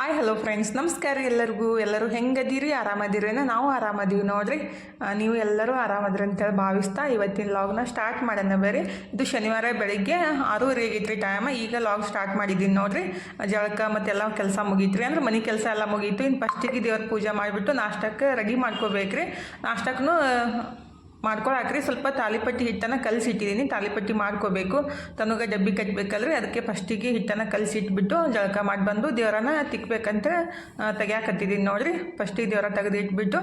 Hi hello friends ನಮಸ್ಕಾರ ಎಲ್ಲರಿಗೂ. ಎಲ್ಲರೂ ಹೆಂಗದೀರಿ? ಆರಾಮದಿರೇನ ನಾವು ಆರಾಮದೀವಿ ನೋಡ್ರಿ. ನೀವು ಎಲ್ಲರೂ ಆರಾಮದ್ರಿ ಅಂತೇಳಿ ಭಾವಿಸ್ತಾ ಇವತ್ತಿನ ಲಾಗ್ನ ಸ್ಟಾರ್ಟ್ ಮಾಡೋಣ ಬೇರೆ ಇದು ಶನಿವಾರ ಬೆಳಿಗ್ಗೆ ಆರೂವರೆ ಆಗೈತ್ರಿ ಟೈಮ್ ಈಗ ಲಾಗ್ ಸ್ಟಾರ್ಟ್ ಮಾಡಿದ್ದೀನಿ ನೋಡ್ರಿ. ಜಳಕ ಮತ್ತೆಲ್ಲ ಕೆಲಸ ಮುಗೀತ್ರಿ. ಅಂದ್ರೆ ಮನೆ ಕೆಲಸ ಎಲ್ಲ ಮುಗೀತು. ಇನ್ನು ಫಸ್ಟಿಗೆ ದೇವ್ರ ಪೂಜೆ ಮಾಡಿಬಿಟ್ಟು ನಾಷ್ಟಕ್ಕೆ ರೆಡಿ ಮಾಡ್ಕೋಬೇಕ್ರಿ. ನಾಷ್ಟಕ್ಕೂ ಮಾಡ್ಕೊಳಕ್ರಿ. ಸ್ವಲ್ಪ ತಾಲಿಪಟ್ಟಿ ಹಿಟ್ಟನ್ನು ಕಲಸಿಟ್ಟಿದ್ದೀನಿ ತಾಲಿಪಟ್ಟಿ ಮಾಡ್ಕೋಬೇಕು. ತನಗೆ ಡಬ್ಬಿ ಕಟ್ಟಬೇಕಲ್ರಿ ಅದಕ್ಕೆ ಫಸ್ಟಿಗೆ ಹಿಟ್ಟನ್ನು ಕಲಸಿಟ್ಬಿಟ್ಟು ಜಳಕ ಮಾಡಿ ಬಂದು ದೇವರನ್ನ ತಿಕ್ಕಬೇಕಂತ ತೆಗ್ಯಾಕತ್ತಿದ್ದೀನಿ ನೋಡಿರಿ. ಫಸ್ಟಿಗೆ ದೇವರ ತೆಗೆದು ಇಟ್ಬಿಟ್ಟು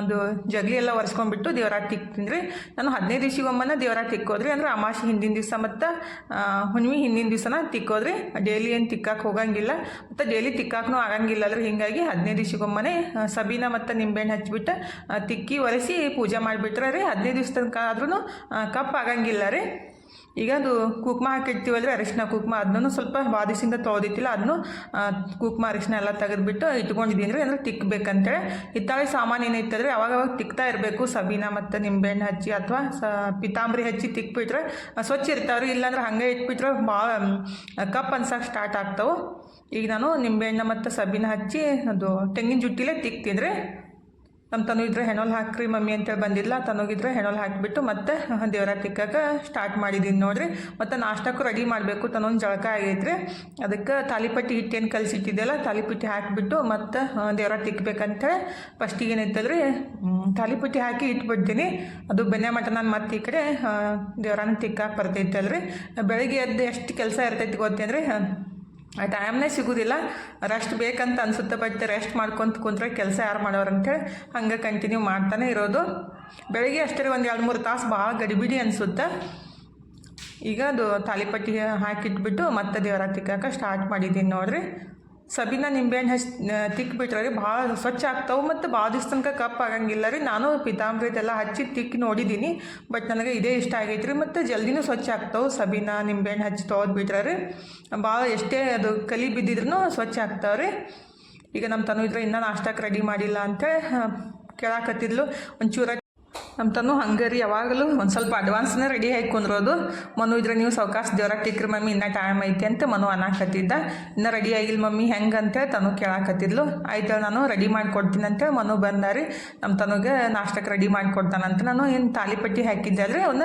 ಅದು ಜಗಲಿ ಎಲ್ಲ ಒರೆಸ್ಕೊಂಡ್ಬಿಟ್ಟು ದೇವರ ತಿಕ್ತೀನಿ ರೀ ನಾನು ಹದಿನೈದು ದಿವಸಿಗೊಮ್ಮನ ದೇವರ ತಿಕ್ಕೋದ್ರಿ. ಅಂದ್ರೆ ಅಮಾಸೆ ಹಿಂದಿನ ದಿವಸ ಮತ್ತು ಹುಣ್ಣಿಮೆ ಹಿಂದಿನ ದಿವಸನ ತಿಕ್ಕೋದ್ರಿ. ಡೈಲಿ ಏನು ತಿಕ್ಕಾಕೆ ಹೋಗಂಗಿಲ್ಲ. ಮತ್ತು ಡೈಲಿ ತಿಕ್ಕಾಕೂ ಆಗಂಗಿಲ್ಲ ಅಲ್ರಿ ಹೀಗಾಗಿ ಹದಿನೈದು ದಿವ್ಸಗೊಮ್ಮನೆ ಸಬೀನ ಮತ್ತು ನಿಂಬೆಹಣ್ಣು ಹಚ್ಬಿಟ್ಟು ತಿಕ್ಕಿ ಒರೆಸಿ ಪೂಜೆ ಮಾಡಿಬಿಟ್ರೆ ರೀ ಹದಿನೈದು ದಿವ್ಸ ತನಕ ಆದ್ರೂ ಕಪ್ ಆಗಂಗಿಲ್ಲ ರೀ. ಈಗ ಅದು ಕುಕ್ಮ ಹಾಕಿರ್ತೀವಲ್ರಿ, ಅರಿಶಿನ ಕುಕ್ಮ, ಅದನ್ನು ಸ್ವಲ್ಪ ಬಾದಿಸಿಂದ ತೊಳೆದಿತ್ತಿಲ್ಲ ಅದನ್ನು ಕುಕ್ಮ, ಅರಿಶಿನ ಎಲ್ಲ ತೆಗೆದುಬಿಟ್ಟು ಇಟ್ಕೊಂಡಿದ್ದೀನಿ ರೀ ಅಂದ್ರೆ ತಿಕ್ಕಬೇಕಂತೇಳಿ ಇತ್ತಾವೆ ಸಾಮಾನು ಏನೈತಂದರೆ ಅವಾಗ ಅವಾಗ ತಿಕ್ತಾ ಇರಬೇಕು, ಸಬೀನ ಮತ್ತು ನಿಂಬೆಹಣ್ಣು ಹಚ್ಚಿ ಅಥವಾ ಸ, ಪಿತಾಂಬರಿ ಹಚ್ಚಿ ತಿಕ್ಬಿಟ್ರೆ ಸ್ವಚ್ಛ ಇರ್ತಾವೆ ರೀ, ಇಲ್ಲಾಂದ್ರೆ ಹಂಗೆ ಇಟ್ಬಿಟ್ರೆ ಭಾಳ ಕಪ್ ಅನ್ಸಕ್ಕೆ ಸ್ಟಾರ್ಟ್ ಆಗ್ತಾವೆ. ಈಗ ನಾನು ನಿಂಬೆಹಣ್ಣು ಮತ್ತು ಸಬೀನ ಹಚ್ಚಿ, ಅದು ತೆಂಗಿನ ಜುಟ್ಟಿಲೇ ರೀ. ನಮ್ಮ ತನು ಇದ್ರೆ ಹೆಣೋಲ್ ಹಾಕ್ರಿ ಮಮ್ಮಿ ಅಂತೇಳಿ ಬಂದಿಲ್ಲ ತನಗಿದ್ರೆ ಹೆಣೋಲ್ ಹಾಕಿಬಿಟ್ಟು ಮತ್ತೆ ದೇವರ ತಿಕ್ಕಕ ಸ್ಟಾರ್ಟ್ ಮಾಡಿದ್ದೀನಿ ನೋಡ್ರಿ. ಮತ್ತು ನಾಷ್ಟಕ್ಕೂ ರೆಡಿ ಮಾಡಬೇಕು ತನ್ನೊಂದು ಜಳಕ ಆಗೈತ್ರಿ. ಅದಕ್ಕೆ ತಾಲಿಪಟ್ಟಿ ಹಿಟ್ಟೇನು ಕಲಸಿಟ್ಟಿದ್ದೆಲ್ಲ ತಾಲಿಪಟ್ಟಿ ಹಾಕಿಬಿಟ್ಟು ಮತ್ತು ದೇವರ ತಿಕ್ಕಬೇಕಂತೇಳಿ ಫಸ್ಟಿಗೆ ಏನೈತಲ್ರಿ ತಾಲಿಪಟ್ಟಿ ಹಾಕಿ ಇಟ್ಬಿಡ್ತೀನಿ. ಅದು ಬೆನ್ನೆ ಮಟ ನಾನು ಮತ್ತೆ ಈ ಕಡೆ ದೇವರನ್ನ ತಿಕ್ಕಕ್ಕೆ ಬರ್ತೈತಲ್ರಿ. ಬೆಳಗ್ಗೆ ಎದ್ದು ಎಷ್ಟು ಕೆಲಸ ಇರ್ತೈತಿ ಗೊತ್ತೇನ್ರಿ? ಟೈಮ್ನೇ ಸಿಗೋದಿಲ್ಲ. ರೆಸ್ಟ್ ಬೇಕಂತ ಅನ್ಸುತ್ತೆ ಬಟ್ ರೆಸ್ಟ್ ಮಾಡ್ಕೊಂತ ಕುಂತ್ರೆ ಕೆಲಸ ಯಾರು ಮಾಡೋರು ಅಂತೇಳಿ ಹಂಗೆ ಕಂಟಿನ್ಯೂ ಮಾಡ್ತಾನೆ ಇರೋದು. ಬೆಳಿಗ್ಗೆ ಅಷ್ಟೇ ಒಂದು ಎರಡು ಮೂರು ತಾಸು ಭಾಳ ಗಡಿಬಿಡಿ ಅನಿಸುತ್ತೆ. ಈಗ ಅದು ತಾಲಿಪಟ್ಟಿಗೆ ಹಾಕಿಟ್ಬಿಟ್ಟು ಮತ್ತೆ ದೇವರ ಸ್ಟಾರ್ಟ್ ಮಾಡಿದ್ದೀನಿ ನೋಡ್ರಿ. ಸಬಿನ ನಿಂಬೆಹಣ್ಣು ಹಚ್ಚಿ ತಿಕ್ಬಿಟ್ರೆ ರೀ ಭಾಳ ಸ್ವಚ್ಛ ಆಗ್ತಾವೆ ಮತ್ತು ಭಾಳ ದಿವ್ಸ ತನಕ ಕಪ್ಪು ಆಗಂಗಿಲ್ಲ ರೀ. ನಾನು ಪಿತಾಂಬ್ರಿದೆಲ್ಲ ಹಚ್ಚಿ ತಿಕ್ಕಿ ನೋಡಿದ್ದೀನಿ ಬಟ್ ನನಗೆ ಇದೇ ಇಷ್ಟ ಆಗೈತೆ ರೀ ಮತ್ತು ಜಲ್ದಿನೂ ಸ್ವಚ್ಛ ಆಗ್ತಾವೆ. ಸಬಿನ ನಿಂಬೆಹಣ್ಣು ಹಚ್ಚಿ ತೊಗೊದ್ಬಿಟ್ರೆ ರೀ ಭಾಳ ಎಷ್ಟೇ ಅದು ಕಲಿ ಬಿದ್ದಿದ್ರೂ ಸ್ವಚ್ಛ ಆಗ್ತಾವೆ ರೀ. ಈಗ ನಮ್ಮ ತನು ಇದ್ರೆ ಇನ್ನೂ ನಾಷ್ಟಕ್ಕೆ ರೆಡಿ ಮಾಡಿಲ್ಲ ಅಂತೇಳಿ ಕೇಳಾಕತ್ತಿದ್ಲು. ಒಂಚೂರ ನಮ್ಮ ತನು ಹಂಗೆ ರೀ ಯಾವಾಗಲೂ ಒಂದು ಸ್ವಲ್ಪ ಅಡ್ವಾನ್ಸ್ನೇ ರೆಡಿ ಆಗಿ ಕುಂದ್ರೋದು. ಮನು ಇದ್ರೆ ನೀವು ಸಾವಕಾಶ ದೇವ್ರ ಟಿಕ್ರಿ ಮಮ್ಮಿ, ಇನ್ನೂ ಟೈಮ್ ಐತಿ ಅಂತ ಮನು ಅನ್ನಕತ್ತಿದ್ದ ಇನ್ನೂ ರೆಡಿ ಆಗಿಲ್ಲ ಮಮ್ಮಿ, ಹೆಂಗೆ ಅಂತೇಳಿ ತನು ಕೇಳಾಕತ್ತಿದ್ಲು. ಆಯ್ತು ನಾನು ರೆಡಿ ಮಾಡಿಕೊಡ್ತೀನಿ ಅಂತ ಮನು ಬಂದಾರಿ ನಮ್ಮ ತನುಗೆ ನಾಷ್ಟಕ್ಕೆ ರೆಡಿ ಮಾಡಿಕೊಡ್ತಾನಂತ ನಾನು ಏನು ತಾಲಿಪಟ್ಟಿ ಹಾಕಿದ್ದೆ ಅಲ್ರಿ ಅವನ್ನ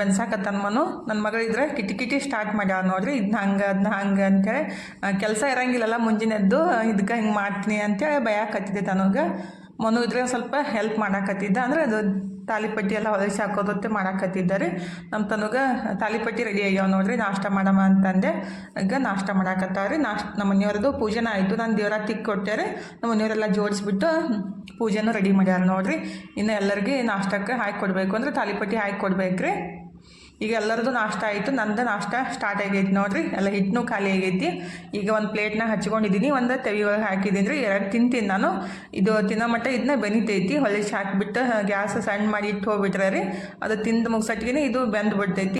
ಬೆನ್ಸಾಕತ್ತಾನ ಮನು. ನನ್ನ ಮಗಳಿದ್ರೆ ಕಿಟಿ ಕಿಟಿ ಸ್ಟಾರ್ಟ್ ಮಾಡ್ಯಾವ ನೋಡ್ರಿ ಇದನ್ನ ಹಂಗೆ ಅದನ್ನ ಹಂಗೆ ಅಂತೇಳಿ ಕೆಲಸ ಇರಂಗಿಲ್ಲಲ್ಲ ಮುಂಜಾನೆದ್ದು ಇದಕ್ಕೆ ಹಿಂಗೆ ಮಾಡ್ತೀನಿ ಅಂತೇಳಿ ಭಯಕತ್ತಿದೆ ತನಗೆ. ಮನು ಇದ್ರೆ ಸ್ವಲ್ಪ ಹೆಲ್ಪ್ ಮಾಡಾಕತ್ತಿದ್ದ. ಅಂದ್ರೆ ಅದು ತಾಲಿಪಟ್ಟಿ ಎಲ್ಲ ಹೊಲಸಿ ಹಾಕೋದತ್ತೆ ಮಾಡಾಕತ್ತಿದ್ದಾರೆ. ನಮ್ಮ ತನಗೆ ತಾಲಿಪಟ್ಟಿ ರೆಡಿ ಆಗ್ಯಾವ ನೋಡ್ರಿ, ನಾಷ್ಟ ಮಾಡಮ್ಮ ಅಂತಂದೆ. ಈಗ ನಾಷ್ಟ ಮಾಡಾಕತ್ತಾವ್ರಿ ನಾಷ್ಟ, ನಮ್ಮ ಮನೆಯವ್ರದ್ದು ಪೂಜೆನ ಆಯಿತು. ನಾನು ದೇವ್ರ ತಿಕ್ಕಿ ಕೊಟ್ಟಾರೆ ನಮ್ಮ ಮನೆಯವರೆಲ್ಲ ಜೋಡಿಸ್ಬಿಟ್ಟು ಪೂಜೆನೂ ರೆಡಿ ಮಾಡ್ಯಾರ ನೋಡ್ರಿ. ಇನ್ನು ಎಲ್ಲರಿಗೆ ನಾಷ್ಟಕ್ಕೆ ಹಾಕಿ ಕೊಡಬೇಕು ಅಂದ್ರೆ ತಾಲಿಪಟ್ಟಿ ಹಾಕಿ ಕೊಡ್ಬೇಕ್ರಿ ಈಗ ಎಲ್ಲರದು ನಾಷ್ಟ ಆಯಿತು. ನಂದು ನಾಷ್ಟ ಸ್ಟಾರ್ಟ್ ಆಗೈತಿ ನೋಡ್ರಿ. ಎಲ್ಲ ಹಿಟ್ಟನು ಖಾಲಿ ಆಗೈತಿ. ಈಗ ಒಂದು ಪ್ಲೇಟ್ನಾಗ ಹಚ್ಕೊಂಡಿದ್ದೀನಿ ಒಂದು ತೆವಿ ಒಳಗೆ ಹಾಕಿದ್ದೀನಿ ರೀ. ಎರಡು ತಿಂತೀನಿ ನಾನು. ಇದು ತಿನ್ನೋ ಮಟ್ಟ ಇದನ್ನ ಬೆನಿತೈತಿ. ಹೊಲಿಸಿ ಹಾಕಿಬಿಟ್ಟು ಗ್ಯಾಸ್ ಸಣ್ಣ ಮಾಡಿ ಇಟ್ಟು ಹೋಗ್ಬಿಟ್ರೆ ರೀ. ಅದು ತಿಂದು ಮುಗ್ಸಟ್ಟಿಗೆ ಇದು ಬೆಂದು ಬಿಡ್ತೈತಿ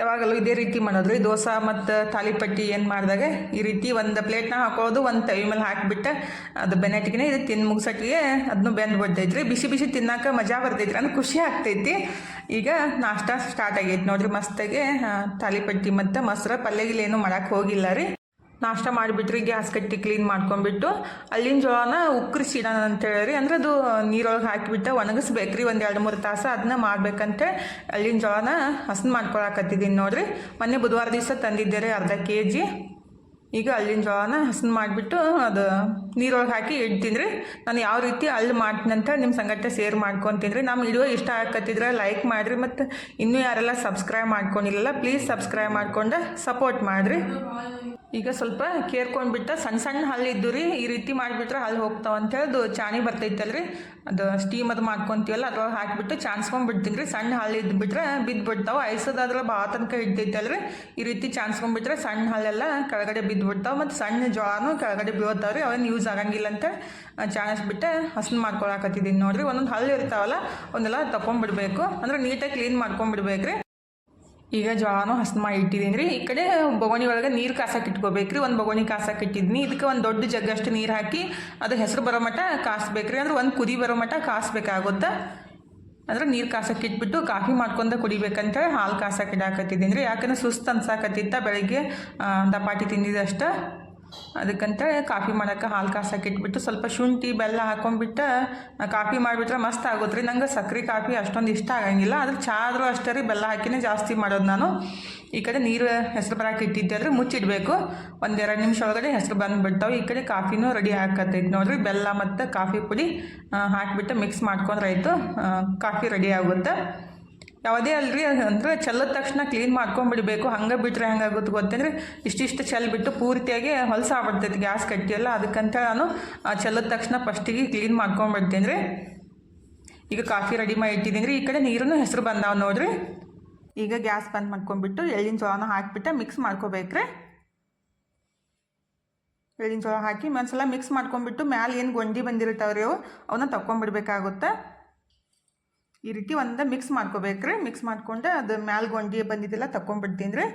ಯಾವಾಗಲೂ ಇದೇ ರೀತಿ ಮಾಡೋದ್ರಿ ದೋಸೆ ಮತ್ತು ತಾಲಿಪಟ್ಟಿ ಏನು ಮಾಡಿದಾಗ, ಈ ರೀತಿ ಒಂದು ಪ್ಲೇಟ್ನ ಹಾಕೋದು, ಒಂದು ತವಿ ಮೇಲೆ ಹಾಕಿಬಿಟ್ಟು ಅದು ಬೆನ್ನಟ್ಟಿಗೆ ಇದು ತಿಂದು ಮುಗ್ಸಟ್ಟಿಗೆ ಅದನ್ನು ಬೆಂದು ಬಿಡ್ತೈತ್ರಿ. ಬಿಸಿ ಬಿಸಿ ತಿನ್ನಕ್ಕೆ ಮಜಾ ಬರ್ತೈತ್ರಿ. ಅಂದ್ರೆ ಖುಷಿ ಆಗ್ತೈತಿ. ಈಗ ನಾಷ್ಟ ಸ್ಟಾರ್ಟ್ ಆಗೈತೆ ನೋಡಿರಿ. ಮಸ್ತಾಗಿ ತಾಲಿಪಟ್ಟಿ ಮತ್ತು ಮೊಸರು ಪಲ್ಯಗಿಲ್ಲ ಏನು ಮಾಡಕ್ಕೆ ಹೋಗಿಲ್ಲ ರೀ. ನಾಷ್ಟ ಮಾಡಿಬಿಟ್ರಿ, ಗ್ಯಾಸ್ ಕಟ್ಟಿ ಕ್ಲೀನ್ ಮಾಡ್ಕೊಂಡ್ಬಿಟ್ಟು, ಅಲ್ಲಿನ ಜೋಳನ ಉಕ್ಕರಿಸಿ ಇಡೋಣ ಅಂತೇಳಿ ಅಂದ್ರೆ ಅದು ನೀರೊಳಗೆ ಹಾಕಿಬಿಟ್ಟು ಒಣಗಿಸ್ಬೇಕ್ರಿ ಒಂದು ಎರಡು ಮೂರು ತಾಸು ಅದನ್ನ ಮಾಡ್ಬೇಕಂತೆ. ಅಲ್ಲಿನ ಜೋಳನ ಹಸನ್ ಮಾಡ್ಕೊಳಕತ್ತಿದ್ದೀನಿ ನೋಡಿರಿ. ಮೊನ್ನೆ ಬುಧವಾರ ದಿವಸ ತಂದಿದ್ದೆ ರೀ ಅರ್ಧ ಕೆ ಜಿ ಈಗ ಅಲ್ಲಿನ ಜೋಳನ ಹಸನ್ ಮಾಡಿಬಿಟ್ಟು ಅದು ನೀರೊಳಗೆ ಹಾಕಿ ಇಡ್ತೀನಿ ನಾನು ಯಾವ ರೀತಿ ಅಲ್ಲಿ ಮಾಡ್ತೀನಿ ಅಂತ ನಿಮ್ಮ ಸಂಗಟ ಶೇರ್ ಮಾಡ್ಕೊತೀನಿ ನಮ್ಮ ವಿಡಿಯೋ ಇಷ್ಟ ಆಗತ್ತಿದ್ರೆ ಲೈಕ್ ಮಾಡಿರಿ ಮತ್ತು ಇನ್ನೂ ಯಾರೆಲ್ಲ ಸಬ್ಸ್ಕ್ರೈಬ್ ಮಾಡ್ಕೊಂಡಿಲ್ಲ ಪ್ಲೀಸ್ ಸಬ್ಸ್ಕ್ರೈಬ್ ಮಾಡ್ಕೊಂಡು ಸಪೋರ್ಟ್ ಮಾಡಿರಿ. ಈಗ ಸ್ವಲ್ಪ ಕೇರ್ಕೊಂಡ್ಬಿಟ್ಟು ಸಣ್ಣ ಸಣ್ಣ ಹಲ್ಲು ಇದ್ದು ರೀ ಈ ರೀತಿ ಮಾಡಿಬಿಟ್ರೆ ಹಲ್ಲು ಹೋಗ್ತಾವ ಅಂತ ಹೇಳಿ ಅದು ಚಾಣಿ ಬರ್ತೈತಲ್ರಿ. ಅದು ಸ್ಟೀಮ್ ಅದು ಮಾಡ್ಕೊಂತೀವಲ್ಲ ಅದ್ರೊಳಗೆ ಹಾಕಿಬಿಟ್ಟು ಚಾನ್ಸ್ಕೊಂಡ್ಬಿಡ್ತೀನಿ ರೀ ಸಣ್ಣ ಹಾಲು ಇದ್ಬಿಟ್ರೆ ಬಿದ್ದುಬಿಡ್ತಾವೆ ಬಿದ್ದು ಬಿಡ್ತಾವೆ ಐಸೋದಾದ್ರೆ ಭಾಳ ತನಕ ಹಿಡ್ತೈತಲ್ರಿ ಈ ರೀತಿ ಚಾನ್ಸ್ಕೊಂಡ್ಬಿಟ್ರೆ ಸಣ್ಣ ಹಲ್ಲೆಲ್ಲ ಕೆಳಗಡೆ ಬಿದ್ದುಬಿಡ್ತಾವೆ ಮತ್ತು ಸಣ್ಣ ಜೋಳನೂ ಕೆಳಗಡೆ ಬೀಳ್ತಾವೆ ರೀ ಅವೇನು ಯೂಸ್ ಆಗಂಗಿಲ್ಲ ಅಂತ ಚಾಣಿಸ್ಬಿಟ್ಟೆ ಹಸನ್ ಮಾಡ್ಕೊಳಕತ್ತಿದ್ದೀನಿ ನೋಡಿರಿ. ಒಂದೊಂದು ಹಲ್ಲು ಇರ್ತಾವಲ್ಲ, ಒಂದೆಲ್ಲ ತಗೊಂಡ್ಬಿಡ್ಬೇಕು ಅಂದ್ರೆ ನೀಟಾಗಿ ಕ್ಲೀನ್ ಮಾಡ್ಕೊಂಡ್ಬಿಡ್ಬೇಕು ರೀ ಈಗ ಜ್ವಾಳನೂ ಮಾಡಿ ಇಟ್ಟಿದ್ದೀನಿ ರೀ ಈ ಕಡೆ ಬಗೋಣಿ ಒಳಗೆ ನೀರು ಕಾಸಕ್ಕೆ ಇಟ್ಕೋಬೇಕ್ರಿ. ಒಂದು ಬಗೋಣಿ ಕಾಸಕ್ಕೆ ಇಟ್ಟಿದ್ದೀನಿ ಇದಕ್ಕೆ ಒಂದು ದೊಡ್ಡ ಜಗ್ಗಷ್ಟು ನೀರು ಹಾಕಿ ಅದು ಹೆಸರು ಬರೋ ಮಟ್ಟ ಕಾಸ್ಬೇಕ್ರಿ. ಅಂದ್ರೆ ಒಂದು ಕುದಿ ಬರೋ ಮಟ್ಟ ಕಾಸ್ಬೇಕಾಗುತ್ತೆ. ಅಂದ್ರೆ ನೀರು ಕಾಸಕ್ಕೆ ಇಟ್ಬಿಟ್ಟು ಕಾಫಿ ಮಾಡ್ಕೊಂಡ ಕುಡಿಬೇಕಂತ ಹಾಲು ಕಾಸಕ್ಕೆ ಇಡಾಕತ್ತಿದ್ದೀನಿ ರೀ ಯಾಕಂದ್ರೆ ಸುಸ್ತು ಅನ್ಸಾಕತ್ತಿತ್ತ ಬೆಳಗ್ಗೆ ದಪಾಟಿ ತಿಂದಿದ್ದಷ್ಟ. ಅದಕ್ಕಂತೇಳಿ ಕಾಫಿ ಮಾಡೋಕೆ ಹಾಲು ಕಾಸಕ್ಕೆ ಇಟ್ಬಿಟ್ಟು ಸ್ವಲ್ಪ ಶುಂಠಿ, ಬೆಲ್ಲ ಹಾಕೊಂಡ್ಬಿಟ್ಟು ಕಾಫಿ ಮಾಡಿಬಿಟ್ರೆ ಮಸ್ತ್ ಆಗುತ್ತೆ ರೀ. ನಂಗೆ ಸಕ್ರೆ ಕಾಫಿ ಅಷ್ಟೊಂದು ಇಷ್ಟ ಆಗಂಗಿಲ್ಲ. ಅದ್ರ ಚಾ ಆದರೂ ಅಷ್ಟೇ ರೀ, ಬೆಲ್ಲ ಹಾಕಿನೇ ಜಾಸ್ತಿ ಮಾಡೋದು ನಾನು. ಈ ಕಡೆ ನೀರು ಹೆಸರು ಬರೋಕೆ ಇಟ್ಟಿದ್ದೆ ಅಂದರೆ ಮುಚ್ಚಿಡಬೇಕು. ಒಂದೆರಡು ನಿಮಿಷ ಒಳಗಡೆ ಹೆಸರು ಬಂದುಬಿಡ್ತಾವೆ. ಈ ಕಡೆ ಕಾಫಿನೂ ರೆಡಿ ಹಾಕತ್ತೈತೆ ನೋಡಿರಿ. ಬೆಲ್ಲ ಮತ್ತು ಕಾಫಿ ಪುಡಿ ಹಾಕಿಬಿಟ್ಟು ಮಿಕ್ಸ್ ಮಾಡ್ಕೊಂಡ್ರೆ ಆಯಿತು ಕಾಫಿ ರೆಡಿ ಆಗುತ್ತೆ. ಯಾವುದೇ ಅಲ್ರಿ, ಅಂದರೆ ಚೆಲ್ಲದ ತಕ್ಷಣ ಕ್ಲೀನ್ ಮಾಡ್ಕೊಂಡ್ಬಿಡಬೇಕು ಹಂಗೆ ಬಿಟ್ಟರೆ ಹೆಂಗಾಗುತ್ತೆ ಗೊತ್ತಂದರೆ ಇಷ್ಟಿಷ್ಟು ಚೆಲ್ ಬಿಟ್ಟು ಪೂರ್ತಿಯಾಗಿ ಹೊಲಸ ಆಗ್ಬಿಡ್ತೈತಿ ಗ್ಯಾಸ್ ಕಟ್ಟಿಯಲ್ಲ ಅದಕ್ಕಂತ ನಾನು ಚೆಲ್ಲದ ತಕ್ಷಣ ಫಸ್ಟಿಗೆ ಕ್ಲೀನ್ ಮಾಡ್ಕೊಂಬಿಡ್ತೀನಿ ರೀ ಈಗ ಕಾಫಿ ರೆಡಿ ಮಾಡಿ ಇಟ್ಟಿದ್ದೀನಿ ರೀ ಈ ಕಡೆ ನೀರನ್ನು ಹೆಸರು ಬಂದಾವ ನೋಡಿರಿ. ಈಗ ಗ್ಯಾಸ್ ಬಂದ್ ಮಾಡ್ಕೊಂಡ್ಬಿಟ್ಟು ಎಳ್ಳಿನ ಜೋಳನ ಹಾಕಿಬಿಟ್ಟು ಮಿಕ್ಸ್ ಮಾಡ್ಕೋಬೇಕ್ರಿ. ಎಳ್ಳಿನ ಜೋಳ ಹಾಕಿ ಒಂದ್ಸಲ ಮಿಕ್ಸ್ ಮಾಡ್ಕೊಂಡ್ಬಿಟ್ಟು ಮ್ಯಾಲೆ ಏನು ಗೊಂಡಿ ಬಂದಿರ್ತಾವ್ರಿ ಅವು ಅವನ್ನ ತಗೊಂಡ್ಬಿಡ್ಬೇಕಾಗುತ್ತೆ ಈ ರೀತಿ ಒಂದು ಮಿಕ್ಸ್ ಮಾಡ್ಕೋಬೇಕ್ರಿ. ಮಿಕ್ಸ್ ಮಾಡ್ಕೊಂಡು ಅದು ಮ್ಯಾಲ್ ಗೊಂಡಿ ಬಂದಿದ್ದೆಲ್ಲ ತಗೊಂಡ್ಬಿಡ್ತೀನಿ ರೀ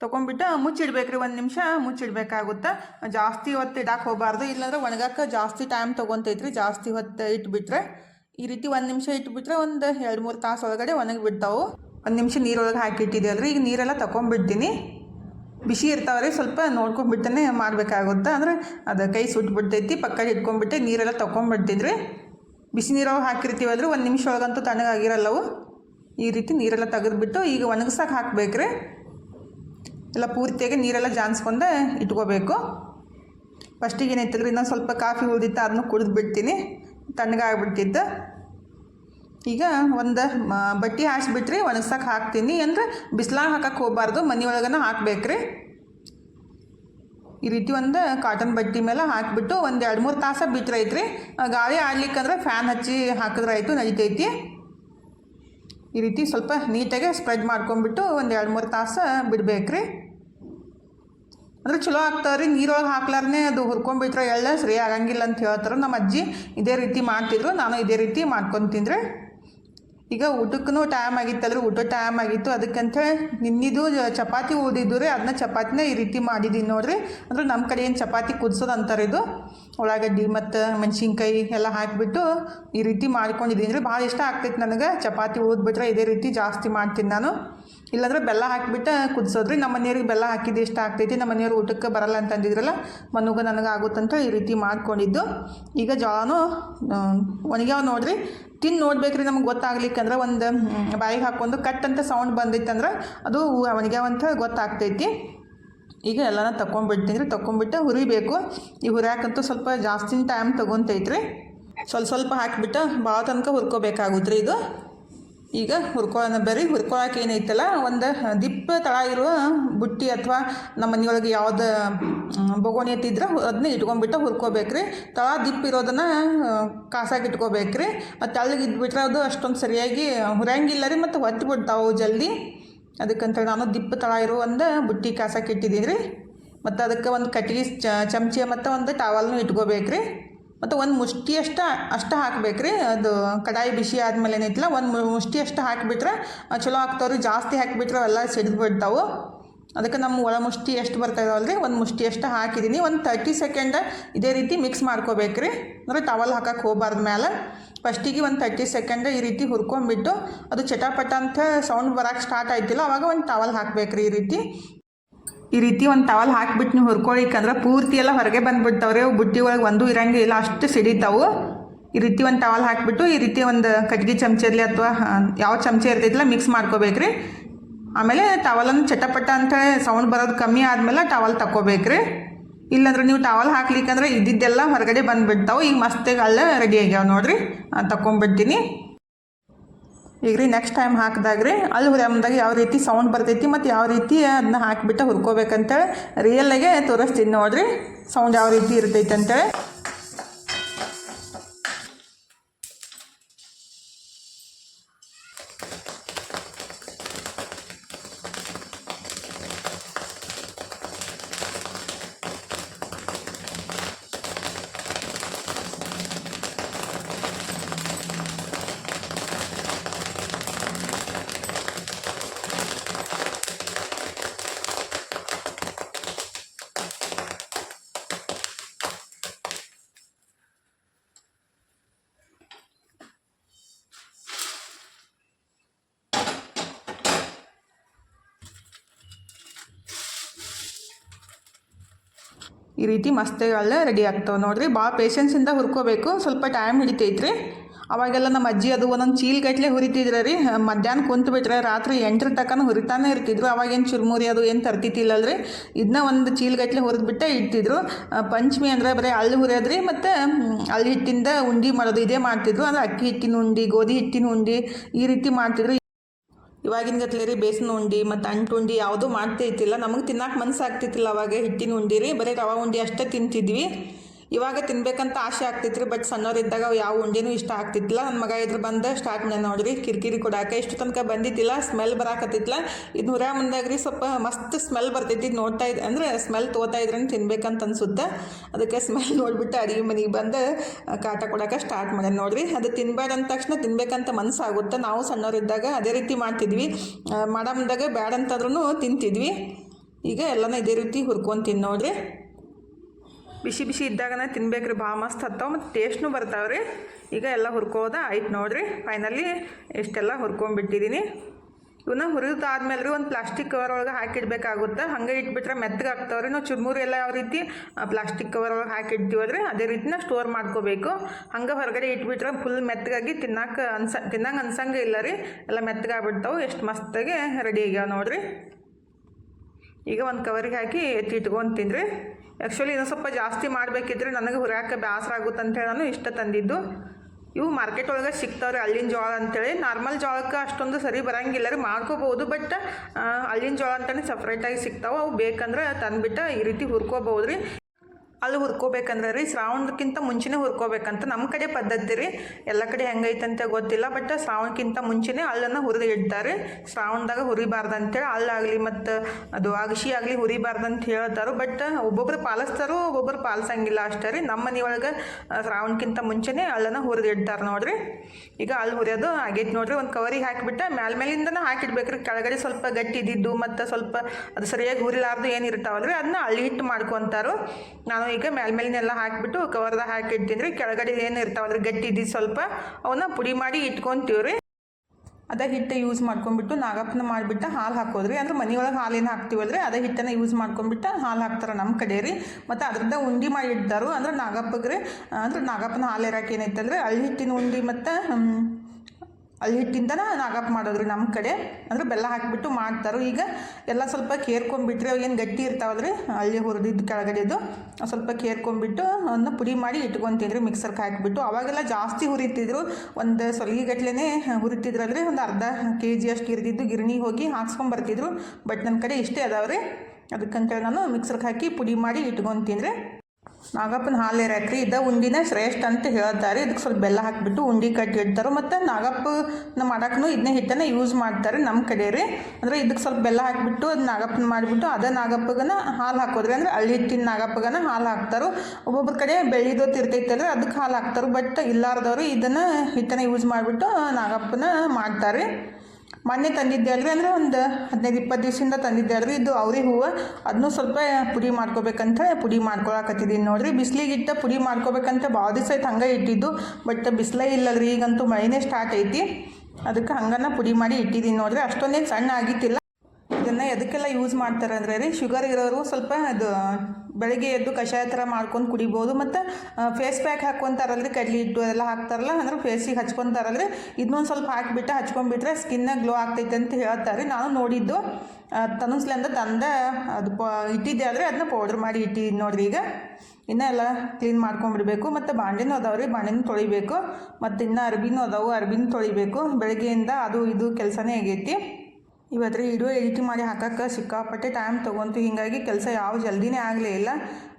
ತೊಗೊಂಡ್ಬಿಟ್ಟು ಮುಚ್ಚಿಡ್ಬೇಕ್ರಿ ಒಂದು ನಿಮಿಷ, ಮುಚ್ಚಿಡ್ಬೇಕಾಗುತ್ತೆ. ಜಾಸ್ತಿ ಹೊತ್ತು ಇಡಕ್ಕೆ ಹೋಗಬಾರ್ದು. ಇಲ್ಲಾಂದ್ರೆ ಒಣಗಕ್ಕೆ ಜಾಸ್ತಿ ಟೈಮ್ ತೊಗೊತೈತ್ರಿ. ಜಾಸ್ತಿ ಹೊತ್ತು ಇಟ್ಬಿಟ್ರೆ ಈ ರೀತಿ ಒಂದು ನಿಮಿಷ ಇಟ್ಬಿಟ್ರೆ ಒಂದು ಎರಡು ಮೂರು ತಾಸು ಒಳಗಡೆ ಒಣಗಿ ಬಿಡ್ತಾವು ಒಂದು ನಿಮಿಷ ನೀರೊಳಗೆ ಹಾಕಿಟ್ಟಿದ್ದೀವಲ್ರಿ ಈಗ ನೀರೆಲ್ಲ ತೊಗೊಂಡ್ಬಿಡ್ತೀನಿ ಬಿಸಿ ಇರ್ತಾವ್ರಿ. ಸ್ವಲ್ಪ ನೋಡ್ಕೊಂಡ್ಬಿಟ್ಟನೆ ಮಾಡಬೇಕಾಗುತ್ತೆ. ಅಂದ್ರೆ ಅದು ಕೈ ಸುಟ್ಬಿಡ್ತೈತಿ. ಪಕ್ಕ ಇಟ್ಕೊಂಡ್ಬಿಟ್ಟು ನೀರೆಲ್ಲ ತೊಗೊಂಡ್ಬಿಡ್ತೀನಿ ರೀ ಬಿಸಿ ಹಾಕಿರ್ತೀವಿ ಹಾಕಿರ್ತೀವಲ್ರಿ ಒಂದು ನಿಮಿಷ ಒಳಗಂತೂ ತಣ್ಣಗಾಗಿರಲ್ಲವು. ಈ ರೀತಿ ನೀರೆಲ್ಲ ತೆಗೆದುಬಿಟ್ಟು ಈಗ ಒಣಗಿಸೋಕೆ ಹಾಕಬೇಕ್ರಿ. ಎಲ್ಲ ಪೂರ್ತಿಯಾಗಿ ನೀರೆಲ್ಲ ಜಾನ್ಸ್ಕೊಂಡೆ ಇಟ್ಕೋಬೇಕು. ಫಸ್ಟಿಗೆ ಏನೈತಲ್ರಿ ಇನ್ನೊಂದು ಸ್ವಲ್ಪ ಕಾಫಿ ಉಳಿದಿತ್ತು ಅದನ್ನು ಕುಡಿದ್ಬಿಡ್ತೀನಿ. ತಣ್ಣಗಾಗ್ಬಿಡ್ತಿತ್ತು. ಈಗ ಒಂದು ಬಟ್ಟೆ ಹಾಸ್ಬಿಟ್ರಿ, ಒಣಗ್ಸೋಕೆ ಹಾಕ್ತೀನಿ. ಅಂದರೆ ಬಿಸ್ಲಾಗ ಹಾಕಕ್ಕೆ ಹೋಗಬಾರ್ದು ಮನೆ ಒಳಗನ ಹಾಕ್ಬೇಕ್ರಿ. ಈ ರೀತಿ ಒಂದು ಕಾಟನ್ ಬಟ್ಟೆ ಮೇಲೆ ಹಾಕಿಬಿಟ್ಟು ಒಂದು ಎರಡು ಮೂರು ತಾಸು ಬಿಟ್ರೈತ್ರಿ ಗಾಳಿ ಆಡ್ಲಿಕ್ಕಂದ್ರೆ ಫ್ಯಾನ್ ಹಚ್ಚಿ ಹಾಕಿದ್ರೆ ಆಯಿತು ನಡಿತೈತಿ. ಈ ರೀತಿ ಸ್ವಲ್ಪ ನೀಟಾಗಿ ಸ್ಪ್ರೆಡ್ ಮಾಡ್ಕೊಂಡ್ಬಿಟ್ಟು ಒಂದು ಎರಡು ಮೂರು ತಾಸು ಬಿಡ್ಬೇಕ್ರಿ. ಅಂದ್ರೆ ಚಲೋ ಆಗ್ತಾವ್ರಿ ನೀರೊಳಗೆ ಹಾಕ್ಲಾರನೇ ಅದು ಹುರ್ಕೊಂಡ್ಬಿಟ್ರೆ ಎಳ್ಳ ಸರಿ ಆಗಂಗಿಲ್ಲ ಅಂತ ಹೇಳ್ತಾರೆ. ನಮ್ಮ ಅಜ್ಜಿ ಇದೇ ರೀತಿ ಮಾಡ್ತಿದ್ರು, ನಾನು ಇದೇ ರೀತಿ ಮಾಡ್ಕೊತೀನಿ ರೀ ಈಗ ಊಟಕ್ಕೂ ಟೈಮ್ ಆಗಿತ್ತಲ್ರಿ ಊಟ ಟೈಮ್ ಆಗಿತ್ತು. ಅದಕ್ಕಂತ ನಿನ್ನಿದು ಚಪಾತಿ ಓದಿದ್ದು ರೀ ಅದನ್ನ ಚಪಾತಿನ ಈ ರೀತಿ ಮಾಡಿದ್ದೀನಿ ನೋಡಿರಿ. ಅಂದ್ರೆ ನಮ್ಮ ಕಡೆ ಏನು ಚಪಾತಿ ಕುದಿಸೋದು ಅಂತಾರೆ ಇದು. ಉಳ್ಳಾಗಡ್ಡಿ ಮತ್ತು ಮೆಣಸಿನ್ಕಾಯಿ ಎಲ್ಲ ಹಾಕಿಬಿಟ್ಟು ಈ ರೀತಿ ಮಾಡ್ಕೊಂಡಿದ್ದೀನಿ ರೀ. ಭಾಳ ಇಷ್ಟ ಆಗ್ತೈತೆ ನನಗೆ. ಚಪಾತಿ ಓದ್ಬಿಟ್ರೆ ಇದೇ ರೀತಿ ಜಾಸ್ತಿ ಮಾಡ್ತೀನಿ ನಾನು. ಇಲ್ಲಾಂದ್ರೆ ಬೆಲ್ಲ ಹಾಕಿಬಿಟ್ಟು ಕುದಿಸೋದ್ರಿ. ನಮ್ಮ ಮನೆಯವ್ರಿಗೆ ಬೆಲ್ಲ ಹಾಕಿದ್ದು ಇಷ್ಟ ಆಗ್ತೈತಿ. ನಮ್ಮ ಮನೆಯವ್ರು ಊಟಕ್ಕೆ ಬರಲ್ಲ ಅಂತಂದಿದ್ರಲ್ಲ ಮನುಗ ನನಗೆ ಆಗುತ್ತಂತ ಈ ರೀತಿ ಮಾಡ್ಕೊಂಡಿದ್ದು. ಈಗ ಜೋಳನೂ ಒಣಗ್ಯಾವ ನೋಡ್ರಿ. ತಿಂದು ನೋಡ್ಬೇಕ್ರಿ ನಮ್ಗೆ ಗೊತ್ತಾಗ್ಲಿಕ್ಕಂದ್ರೆ ಒಂದು ಬಾಯಿಗೆ ಹಾಕೊಂಡು ಕಟ್ ಅಂತ ಸೌಂಡ್ ಬಂದಿತ್ತಂದ್ರೆ ಅದು ಒಣಗ್ಯಾವಂತ ಗೊತ್ತಾಗ್ತೈತಿ. ಈಗ ಎಲ್ಲನ ತಗೊಂಡ್ಬಿಡ್ತೀನಿ ರೀ ತಗೊಂಡ್ಬಿಟ್ಟು ಹುರಿಬೇಕು. ಈ ಹುರಿಯಾಕಂತೂ ಸ್ವಲ್ಪ ಜಾಸ್ತಿ ಟೈಮ್ ತೊಗೊತೈತ್ರಿ. ಸ್ವಲ್ಪ ಸ್ವಲ್ಪ ಹಾಕಿಬಿಟ್ಟು ಭಾಳ ತನಕ ಹುರ್ಕೋಬೇಕಾಗುತ್ತೆ ರೀ ಇದು. ಈಗ ಹುರ್ಕೊಳ್ಳೋಣ ಬರೀ ಹುರ್ಕೊಳಕ್ಕೆ ಏನೈತಲ್ಲ ಒಂದು ದಿಪ್ಪ ತಳ ಇರುವ ಬುಟ್ಟಿ ಅಥವಾ ನಮ್ಮ ಮನೆಯೊಳಗೆ ಯಾವುದು ಬೊಗೋಣಿ ಎತ್ತಿದ್ರೆ ಅದನ್ನ ಇಟ್ಕೊಂಡ್ಬಿಟ್ಟು ಹುರ್ಕೋಬೇಕ್ರಿ. ತಳ, ದಿಪ್ಪ ಇರೋದನ್ನು ಕಾಸಾಗಿ ಇಟ್ಕೋಬೇಕ್ರಿ. ಮತ್ತು ಅಲ್ಲಿಗೆ ಇದ್ಬಿಟ್ರೆ ಅದು ಅಷ್ಟೊಂದು ಸರಿಯಾಗಿ ಹುರಿಯಂಗಿಲ್ಲ ರೀ, ಮತ್ತು ಹೊತ್ತು ಬಿಡ್ತಾವೆ ಜಲ್ದಿ. ಅದಕ್ಕಂತೇಳಿ ನಾನು ದಿಪ್ಪ ತಳ ಇರೋ ಒಂದು ಬುಟ್ಟಿ ಕಾಸಕ್ಕೆ ಇಟ್ಟಿದ್ದೀನಿ ರೀ ಮತ್ತು ಅದಕ್ಕೆ ಒಂದು ಕಟ್ಟಿಗೆ ಚಮಚೆ ಮತ್ತು ಒಂದು ಟಾವಲ್ನು ಇಟ್ಕೋಬೇಕ್ರಿ. ಮತ್ತು ಒಂದು ಮುಷ್ಟಿಯಷ್ಟು ಅಷ್ಟು ಹಾಕ್ಬೇಕು ರೀ ಅದು ಕಡಾಯಿ ಬಿಸಿ ಆದಮೇಲೆ ಏನೈತಿಲ್ಲ ಒಂದು ಮುಷ್ಟಿಯಷ್ಟು ಹಾಕಿಬಿಟ್ರೆ ಚಲೋ ಆಗ್ತಾವ್ರಿ. ಜಾಸ್ತಿ ಹಾಕಿಬಿಟ್ರೆ ಅವೆಲ್ಲ ಸಿಡಿದು ಬಿಡ್ತಾವೆ ಅದಕ್ಕೆ ನಮ್ಮ ಒಳ ಮುಷ್ಟಿ ಎಷ್ಟು ಬರ್ತಾಯಿದಾವಲ್ರಿ ಒಂದು ಮುಷ್ಟಿ ಎಷ್ಟು ಹಾಕಿದ್ದೀನಿ ಒಂದು ತರ್ಟಿ ಸೆಕೆಂಡ್ ಇದೇ ರೀತಿ ಮಿಕ್ಸ್ ಮಾಡ್ಕೋಬೇಕ್ರಿ. ಅಂದರೆ ಟವಲ್ ಹಾಕಕ್ಕೆ ಹೋಗ್ಬಾರ್ದ ಮೇಲೆ ಫಸ್ಟಿಗೆ ಒಂದು ತರ್ಟಿ ಸೆಕೆಂಡ್ ಈ ರೀತಿ ಹುರ್ಕೊಂಡ್ಬಿಟ್ಟು, ಅದು ಚಟಾಪಟ ಅಂತ ಸೌಂಡ್ ಬರೋಕ್ಕೆ ಸ್ಟಾರ್ಟ್ ಆಯ್ತಿಲ್ಲ. ಅವಾಗ ಒಂದು ಟವಲ್ ರೀ ಈ ರೀತಿ. ಈ ರೀತಿ ಒಂದು ಟವಲ್ ಹಾಕಿಬಿಟ್ಟು ನೀವು ಹುರ್ಕೊಳಿಕ್ಕಂದ್ರೆ ಪೂರ್ತಿ ಎಲ್ಲ ಹೊರಗೆ ಬಂದುಬಿಡ್ತಾವ್ರೆ ಬುಟ್ಟಿ ಒಳಗೆ ಒಂದು ಇರಂಗಿಲ್ಲ ಅಷ್ಟು ಸಿಡಿತಾವು. ಈ ರೀತಿ ಒಂದು ಟವಲ್ ಹಾಕಿಬಿಟ್ಟು ಈ ರೀತಿ ಒಂದು ಕಟ್ಗೆ ಚಮಚ ಇರಲಿ ಅಥವಾ ಯಾವ ಚಮಚ ಇರ್ತೈತಿಲ್ಲ ಮಿಕ್ಸ್ ಮಾಡ್ಕೋಬೇಕ್ರಿ. ಆಮೇಲೆ ಟವಲನ್ನು ಚಟಪಟ ಅಂತ ಸೌಂಡ್ ಬರೋದು ಕಮ್ಮಿ ಆದಮೇಲೆ ಟವಲ್ ತಗೋಬೇಕ್ರಿ ಇಲ್ಲಾಂದ್ರೆ ನೀವು ಟವಲ್ ಹಾಕ್ಲಿಕ್ಕಂದ್ರೆ ಇದ್ದಿದ್ದೆಲ್ಲ ಹೊರಗಡೆ ಬಂದುಬಿಡ್ತಾವೆ. ಈಗ ಮಸ್ತಿಗೆ ಅಲ್ಲೇ ರೆಡಿ ಆಗ್ಯಾವ ನೋಡಿರಿ. ತಗೊಂಬಿಡ್ತೀನಿ ಈಗ ರೀ ನೆಕ್ಸ್ಟ್ ಟೈಮ್ ಹಾಕಿದಾಗ ರೀ ಅಲ್ಲಿ ಯಾವ ರೀತಿ ಸೌಂಡ್ ಬರ್ತೈತಿ ಮತ್ತು ಯಾವ ರೀತಿ ಅದನ್ನ ಹಾಕಿಬಿಟ್ಟು ಹುರ್ಕೋಬೇಕಂತೇಳಿ ರಿಯಲ್ಲಾಗೆ ತೋರಿಸ್ತೀನಿ ನೋಡ್ರಿ ಸೌಂಡ್ ಯಾವ ರೀತಿ ಇರ್ತೈತೆ ಅಂತೇಳಿ ಈ ರೀತಿ ಮಸ್ತೆಗಳ ರೆಡಿ ಆಗ್ತಾವೆ. ನೋಡಿರಿ ಭಾಳ ಪೇಷನ್ಸಿಂದ ಹುರ್ಕೋಬೇಕು. ಸ್ವಲ್ಪ ಟೈಮ್ ಹಿಡಿತೈತ್ರಿ. ಅವಾಗೆಲ್ಲ ನಮ್ಮ ಅಜ್ಜಿ ಅದು ಒಂದೊಂದು ಚೀಲ್ ಗಟ್ಲೆ ಹುರಿತಿದ್ರೆ ರೀ. ಮಧ್ಯಾಹ್ನ ಕುಂತು ಬಿಟ್ರೆ ರಾತ್ರಿ ಎಂಟರ ತನಕ ಹುರಿತಾನೆ ಇರ್ತಿದ್ರು. ಅವಾಗೇನು ಚುರುಮುರಿ ಅದು ಏನು ತರ್ತಿತ್ತಿಲ್ಲಲ್ರಿ. ಇದನ್ನ ಒಂದು ಚೀಲ್ ಗಟ್ಲೆ ಹುರಿದ್ಬಿಟ್ಟೆ ಇಡ್ತಿದ್ರು ಪಂಚಮಿ ಅಂದರೆ ಬರೀ ಅಳ್ಳು ಹುರಿಯೋದ್ರಿ ಮತ್ತು ಅಲ್ಲಿ ಹಿಟ್ಟಿಂದ ಉಂಡಿ ಮಾಡೋದು ಇದೇ ಮಾಡ್ತಿದ್ರು. ಅಂದರೆ ಅಕ್ಕಿ ಹಿಟ್ಟಿನ ಉಂಡಿ, ಗೋಧಿ ಹಿಟ್ಟಿನ ಉಂಡಿ ಈ ರೀತಿ ಮಾಡ್ತಿದ್ರು. ಇವಾಗಿನ ರೀ ಬೇಸನ ಉಂಡಿ ಮತ್ತು ಅಂಟು ಉಂಡಿ ಯಾವುದೂ ಮಾಡ್ತಿರ್ತಿಲ್ಲ. ನಮಗೆ ತಿನ್ನಕ್ಕೆ ಮನಸ್ಸು ಆಗ್ತಿತ್ತಿಲ್ಲ ಅವಾಗ ಹಿಟ್ಟಿನ ಉಂಡಿ ರೀ. ಬರೀ ರವೆ ಉಂಡಿ ಅಷ್ಟೇ ತಿಂತಿದ್ವಿ. ಇವಾಗ ತಿನ್ಬೇಕಂತ ಆಸೆ ಆಗ್ತೈತ್ರಿ ಬಟ್ ಸಣ್ಣವರಿದ್ದಾಗ ಯಾವ ಉಂಡೆನೂ ಇಷ್ಟ ಆಗ್ತಿತ್ತಿಲ್ಲ. ನನ್ನ ಮಗ ಇದ್ರ ಬಂದು ಸ್ಟಾರ್ಟ್ ಮಾಡಿ ನೋಡ್ರಿ, ಕಿರಿಕಿರಿ ಕೊಡಾಕ ಇಷ್ಟು ತನಕ ಬಂದಿದ್ದಿಲ್ಲ ಸ್ಮೆಲ್ ಬರಾಕತ್ತಿತ್ತಿಲ್ಲ ಇದು ನೂರ ಮುಂದಾಗ್ರಿ ರೀ ಸ್ವಲ್ಪ ಮಸ್ತ್ ಸ್ಮೆಲ್ ಬರ್ತೈತಿ ನೋಡ್ತಾ ಇದ್, ಅಂದರೆ ಸ್ಮೆಲ್ ತೋತಾ ಇದ್ರೆ ತಿನ್ಬೇಕಂತ ಅನ್ಸುತ್ತೆ. ಅದಕ್ಕೆ ಸ್ಮೆಲ್ ನೋಡ್ಬಿಟ್ಟು ಅಡಿಗೆ ಮನೆಗೆ ಬಂದು ಕಾಟ ಕೊಡೋಕೆ ಸ್ಟಾರ್ಟ್ ಮಾಡ್ಯಾನ ನೋಡ್ರಿ. ಅದು ತಿನ್ಬೇಡ ಅಂದ ತಕ್ಷಣ ತಿನ್ಬೇಕಂತ ಮನಸ್ಸಾಗುತ್ತೆ ನಾವು ಸಣ್ಣವರಿದ್ದಾಗ ಅದೇ ರೀತಿ ಮಾಡ್ತಿದ್ವಿ. ಮಾಡೋ ಮುಂದಾಗ ಬ್ಯಾಡ ಅಂತಂದ್ರೂ ತಿಂತಿದ್ವಿ. ಈಗ ಎಲ್ಲನೂ ಇದೇ ರೀತಿ ಹುರ್ಕೊಂತೀನಿ ನೋಡ್ರಿ ಬಿಸಿ ಬಿಸಿ ಇದ್ದಾಗನೇ ತಿನ್ಬೇಕ್ರಿ, ಭಾಳ ಮಸ್ತ್ ಹತ್ತವ ಮತ್ತು ಟೇಸ್ಟ್ನು ಬರ್ತಾವ್ರಿ. ಈಗ ಎಲ್ಲ ಹುರ್ಕೋದ, ಆಯ್ತು ನೋಡಿರಿ. ಫೈನಲಿ ಇಷ್ಟೆಲ್ಲ ಹುರ್ಕೊಂಡ್ಬಿಟ್ಟಿದ್ದೀನಿ ಇವನ್ನ ಹುರಿದಾದ್ಮೇಲೆ ರೀ ಒಂದು ಪ್ಲಾಸ್ಟಿಕ್ ಕವರ್ ಒಳಗೆ ಹಾಕಿಡ್ಬೇಕಾಗುತ್ತೆ. ಹಂಗೆ ಇಟ್ಬಿಟ್ರೆ ಮೆತ್ತಗೆ ಆಗ್ತಾವ್ರಿ. ನಾವು ಚುರ್ಮುರಿ ಎಲ್ಲ ಯಾವ ರೀತಿ ಪ್ಲಾಸ್ಟಿಕ್ ಕವರ್ ಒಳಗೆ ಹಾಕಿಡ್ತೀವಲ್ರಿ, ಅದೇ ರೀತಿನ ಸ್ಟೋರ್ ಮಾಡ್ಕೋಬೇಕು. ಹಂಗೆ ಹೊರಗಡೆ ಇಟ್ಬಿಟ್ರೆ ಫುಲ್ ಮೆತ್ತಗಾಗಿ ತಿನ್ನಕ್ಕೆ ಅನ್ಸ, ತಿನ್ನಂಗೆ ಅನ್ಸಂಗೆ ಇಲ್ಲ ರೀ ಎಲ್ಲ ಮೆತ್ತಗಾಗ್ಬಿಡ್ತಾವೆ. ಎಷ್ಟು ಮಸ್ತಾಗಿ ರೆಡಿ ಆಗ್ಯಾವ ನೋಡಿರಿ. ಈಗ ಒಂದು ಕವರಿಗೆ ಹಾಕಿ ಎತ್ತಿ ಇಟ್ಕೊಂತೀನಿ ರೀ ಆ್ಯಕ್ಚುಲಿ ಇನ್ನೂ ಸ್ವಲ್ಪ ಜಾಸ್ತಿ ಮಾಡಬೇಕಿದ್ರೆ ನನಗೆ ಹುರ್ಯಾಕೆ ಬೇಸರ ಆಗುತ್ತೆ ಅಂತೇಳಿ ನಾನು ಇಷ್ಟ ತಂದಿದ್ದು. ಇವು ಮಾರ್ಕೆಟ್ ಒಳಗೆ ಸಿಗ್ತಾವ್ರಿ, ಅಲ್ಲಿನ ಜೋಳ ಅಂತೇಳಿ. ನಾರ್ಮಲ್ ಜೋಳಕ್ಕೆ ಅಷ್ಟೊಂದು ಸರಿ ಬರಂಗಿಲ್ಲ ರೀ ಮಾಡ್ಕೋಬೋದು ಬಟ್ ಅಲ್ಲಿನ ಜೋಳ ಅಂತಲೇ ಸಪ್ರೇಟಾಗಿ ಸಿಗ್ತಾವೆ. ಅವು ಬೇಕಂದ್ರೆ ತಂದುಬಿಟ್ಟು ಈ ರೀತಿ ಹುರ್ಕೋಬೋದು ರೀ. ಅಲ್ಲಿ ಹುರ್ಕೋಬೇಕಂದ್ರೆ ರೀ, ಶ್ರಾವಣಕ್ಕಿಂತ ಮುಂಚೆನೇ ಹುರ್ಕೋಬೇಕಂತ ನಮ್ಮ ಕಡೆ ಪದ್ಧತಿ ರೀ. ಎಲ್ಲ ಕಡೆ ಹೆಂಗೈತಂತ ಗೊತ್ತಿಲ್ಲ ಬಟ್ ಶ್ರಾವಣಕ್ಕಿಂತ ಮುಂಚೆನೇ ಅಲ್ಲನ್ನು ಹುರಿದು ಇಡ್ತಾರೆ. ಶ್ರಾವಣದಾಗ ಹುರಿಬಾರ್ದು ಅಂತೇಳಿ ಅಲ್ಲಾಗಲಿ ಮತ್ತು ಅದು ಅಗಶಿ ಆಗಲಿ ಹುರಿಬಾರ್ದು ಅಂತ ಹೇಳ್ತಾರೆ. ಬಟ್ ಒಬ್ಬೊಬ್ರು ಪಾಲಿಸ್ತಾರೋ, ಒಬ್ಬೊಬ್ರು ಪಾಲಿಸಂಗಿಲ್ಲ ಅಷ್ಟೇ ರೀ. ನಮ್ಮ ಮನೆಯೊಳಗೆ ಶ್ರಾವಣಕ್ಕಿಂತ ಮುಂಚೆನೇ ಅಲ್ಲನ್ನು ಹುರಿದು ಇಡ್ತಾರೆ ನೋಡ್ರಿ. ಈಗ ಅಲ್ಲಿ ಹುರಿಯೋದು ಆಗೈತೆ ನೋಡ್ರಿ. ಒಂದು ಕವರಿಗೆ ಹಾಕಿಬಿಟ್ಟು ಮ್ಯಾಲ ಹಾಕಿಡ್ಬೇಕು ರೀ ಕೆಳಗಡೆ ಸ್ವಲ್ಪ ಗಟ್ಟಿ ಇದ್ದಿದ್ದು ಮತ್ತು ಸ್ವಲ್ಪ ಅದು ಸರಿಯಾಗಿ ಹುರಿಲಾರ್ದು ಏನು ರೀ ಅದನ್ನ ಅಳ್ಳಿ ಹಿಟ್ಟು ಮಾಡ್ಕೊತಾರೋ. ನಾನು ಈಗ ಮ್ಯಾಲ ಮೇಲಿನೆಲ್ಲ ಹಾಕಿಬಿಟ್ಟು ಕವರ್ದಾಗ ಹಾಕಿಡ್ತೀನಿ ಕೆಳಗಡೆ ಏನು ಇರ್ತಾವಲ್ರಿ ಗಟ್ಟಿ ಇದ್ದಿದ್ದು ಸ್ವಲ್ಪ ಅವನ್ನ ಪುಡಿ ಮಾಡಿ ಇಟ್ಕೊಂತೀವಿ ರೀ. ಅದ ಹಿಟ್ಟು ಯೂಸ್ ಮಾಡ್ಕೊಂಡ್ಬಿಟ್ಟು ನಾಗಪ್ಪನ ಮಾಡಿಬಿಟ್ಟು ಹಾಲು ಹಾಕೋದ್ರಿ. ಅಂದ್ರೆ ಮನೆಯೊಳಗೆ ಹಾಲೇನು ಹಾಕ್ತೀವಲ್ರಿ? ಅದೇ ಹಿಟ್ಟನ್ನು ಯೂಸ್ ಮಾಡ್ಕೊಂಡ್ಬಿಟ್ಟು ಹಾಲು ಹಾಕ್ತಾರೆ ನಮ್ಮ ಕಡೆ ರೀ. ಮತ್ತು ಅದ್ರದ್ದು ಉಂಡಿ ಮಾಡಿ ಇಡ್ತಾರೋ. ಅಂದ್ರೆ ನಾಗಪ್ಪಗೆ ಅಂದ್ರೆ ನಾಗಪ್ಪನ ಹಾಲು ಇರೋಕೆ ಏನೈತೆ ಅಂದ್ರೆ ಅಳ್ಳಿ ಹಿಟ್ಟಿನ ಉಂಡಿ ಮತ್ತು ಅಲ್ಲಿ ಹಿಟ್ಟಿಂದನ ನಾಗಪ್ಪ ಮಾಡೋದ್ರಿ ನಮ್ಮ ಕಡೆ. ಅಂದ್ರೆ ಬೆಲ್ಲ ಹಾಕಿಬಿಟ್ಟು ಮಾಡ್ತಾರೆ ಈಗ ಎಲ್ಲ ಸ್ವಲ್ಪ ಕೇರ್ಕೊಂಬಿಟ್ರೆ ಏನು ಗಟ್ಟಿ ಇರ್ತಾವಲ್ರಿ, ಅಲ್ಲಿ ಹುರಿದಿದ್ದು ಕೆಳಗಡೆದು ಸ್ವಲ್ಪ ಕೇರ್ಕೊಂಡ್ಬಿಟ್ಟು ಅದನ್ನ ಪುಡಿ ಮಾಡಿ ಇಟ್ಕೊತೀನಿ ರೀ ಮಿಕ್ಸರ್ಗೆ ಹಾಕಿಬಿಟ್ಟು. ಅವಾಗೆಲ್ಲ ಜಾಸ್ತಿ ಹುರಿತಿದ್ರು. ಒಂದು ಸೊಲಿಗೆಗಟ್ಲೆ ಹುರಿತಿದ್ರಲ್ರಿ, ಒಂದು ಅರ್ಧ ಕೆ ಜಿ ಅಷ್ಟು ಇರ್ತಿದ್ದು ಗಿರಣಿ ಹೋಗಿ ಹಾಕ್ಸ್ಕೊಂಬರ್ತಿದ್ರು. ಬಟ್ ನನ್ನ ಕಡೆ ಇಷ್ಟೇ ಅದಾವ್ರಿ. ಅದಕ್ಕಂತೇಳಿ ನಾನು ಮಿಕ್ಸರ್ಗೆ ಹಾಕಿ ಪುಡಿ ಮಾಡಿ ಇಟ್ಕೊತೀನಿ ನಾಗಪ್ಪನ ಹಾಲು ಇರಾಕ್ರಿ ಇದ ಉಂಡಿನ ಶ್ರೇಷ್ಠ ಅಂತ ಹೇಳ್ತಾರೆ. ಇದಕ್ಕೆ ಸ್ವಲ್ಪ ಬೆಲ್ಲ ಹಾಕಿಬಿಟ್ಟು ಉಂಡಿ ಕಟ್ಟಿ ಇಡ್ತಾರೆ. ಮತ್ತು ನಾಗಪ್ಪನ ಮಾಡೋಕ್ಕೂ ಇದನ್ನೇ ಹಿಟ್ಟನ್ನು ಯೂಸ್ ಮಾಡ್ತಾರೆ ನಮ್ಮ ಕಡೆ ರೀ ಅಂದರೆ ಇದಕ್ಕೆ ಸ್ವಲ್ಪ ಬೆಲ್ಲ ಹಾಕಿಬಿಟ್ಟು ಅದು ನಾಗಪ್ಪನ ಮಾಡಿಬಿಟ್ಟು ಅದೇ ನಾಗಪ್ಪಗನ ಹಾಲು ಹಾಕೋದ್ರಿ. ಅಂದರೆ ಹಳ್ಳಿ ಹಿಟ್ಟಿನ ನಾಗಪ್ಪಗನ ಹಾಲು ಹಾಕ್ತಾರೆ. ಒಬ್ಬೊಬ್ಬರ ಕಡೆ ಬೆಳ್ಳಿದೋ ತಿರ್ತೈತೆ ಅಂದರೆ ಅದಕ್ಕೆ ಹಾಲು ಹಾಕ್ತಾರೆ. ಬಟ್ ಇಲ್ಲಾರ್ದವ್ರು ಇದನ್ನು ಹಿಟ್ಟನ್ನು ಯೂಸ್ ಮಾಡಿಬಿಟ್ಟು ನಾಗಪ್ಪನ ಮಾಡ್ತಾರೆ. ಮೊನ್ನೆ ತಂದಿದ್ದೆ ಅಲ್ರಿ ಅಂದರೆ ಒಂದು ಹದಿನೈದು, ಇಪ್ಪತ್ತು ದಿವಸದಿಂದ ತಂದಿದ್ದೆ ಅಲ್ರಿ ಇದು ಅವ್ರಿ ಹೂವು. ಅದನ್ನೂ ಸ್ವಲ್ಪ ಪುಡಿ ಮಾಡ್ಕೋಬೇಕಂತ ಪುಡಿ ಮಾಡ್ಕೊಳಕತ್ತಿದ್ದೀನಿ ನೋಡಿರಿ. ಬಿಸಿಲಿಗೆ ಪುಡಿ ಮಾಡ್ಕೋಬೇಕಂತ ಭಾಳ ದಿವಸ ಆಯ್ತು ಹಂಗೆ ಇಟ್ಟಿದ್ದು. ಬಟ್ ಬಿಸಿಲೇ ಇಲ್ಲಲ್ರಿ, ಈಗಂತೂ ಮಳೆನೇ ಸ್ಟಾರ್ಟ್ ಐತಿ. ಅದಕ್ಕೆ ಹಂಗನ ಪುಡಿ ಮಾಡಿ ಇಟ್ಟಿದ್ದೀನಿ ನೋಡಿರಿ. ಅಷ್ಟೊಂದೇನು ಸಣ್ಣ ಆಗಿತ್ತಿಲ್ಲ. ಇದನ್ನು ಎದಕ್ಕೆಲ್ಲ ಯೂಸ್ ಮಾಡ್ತಾರೆ ಅಂದರೆ ರೀ? ಶುಗರ್ ಇರೋರು ಸ್ವಲ್ಪ ಅದು ಬೆಳಗ್ಗೆ ಎದ್ದು ಕಷಾಯ ಥರ ಮಾಡ್ಕೊಂಡು ಕುಡಿಬೋದು. ಮತ್ತು ಫೇಸ್ ಪ್ಯಾಕ್ ಹಾಕ್ಕೊಂತಾರಲ್ರಿ, ಕಡ್ಲಿ ಹಿಟ್ಟು ಅದೆಲ್ಲ ಹಾಕ್ತಾರಲ್ಲ, ಅಂದ್ರೆ ಫೇಸಿಗೆ ಹಚ್ಕೊತಾರಲ್ರಿ. ಇದನ್ನೊಂದು ಸ್ವಲ್ಪ ಹಾಕಿಬಿಟ್ಟು, ಹಚ್ಕೊಂಡ್ಬಿಟ್ರೆ ಸ್ಕಿನ್ನ ಗ್ಲೋ ಆಗ್ತೈತೆ ಅಂತ ಹೇಳ್ತಾರೆ. ನಾನು ನೋಡಿದ್ದು ತನಸ್ಲಿಂದ ತಂದ, ಅದು ಪ, ಇಟ್ಟಿದ್ದೆ. ಆದರೆ ಅದನ್ನ ಪೌಡ್ರ್ ಮಾಡಿ ಇಟ್ಟಿದ್ದೀನಿ ನೋಡ್ರಿ ಈಗ. ಇನ್ನೂ ಎಲ್ಲ ಕ್ಲೀನ್ ಮಾಡ್ಕೊಂಡ್ಬಿಡ್ಬೇಕು. ಮತ್ತು ಬಾಂಡೆನೂ ಅದಾವೆ ರೀ ಬಾಂಡೆನೂ ತೊಳಿಬೇಕು. ಮತ್ತು ಇನ್ನೂ ಅರ್ಬಿನೂ ಅದಾವು, ಅರ್ಬಿನೂ ತೊಳಿಬೇಕು. ಬೆಳಗ್ಗೆಯಿಂದ ಅದು ಇದು ಕೆಲಸನೇ ಆಗೈತಿ. ಇವತ್ತು ವಿಡಿಯೋ ಎಡಿಟ್ ಮಾಡಿ ಹಾಕಕ್ಕೆ ಸಿಕ್ಕಾಪಟ್ಟೆ ಟೈಮ್ ತೊಗೊಂತು. ಹೀಗಾಗಿ ಕೆಲಸ ಯಾವ ಜಲ್ದಿನೇ ಆಗಲೇ ಇಲ್ಲ.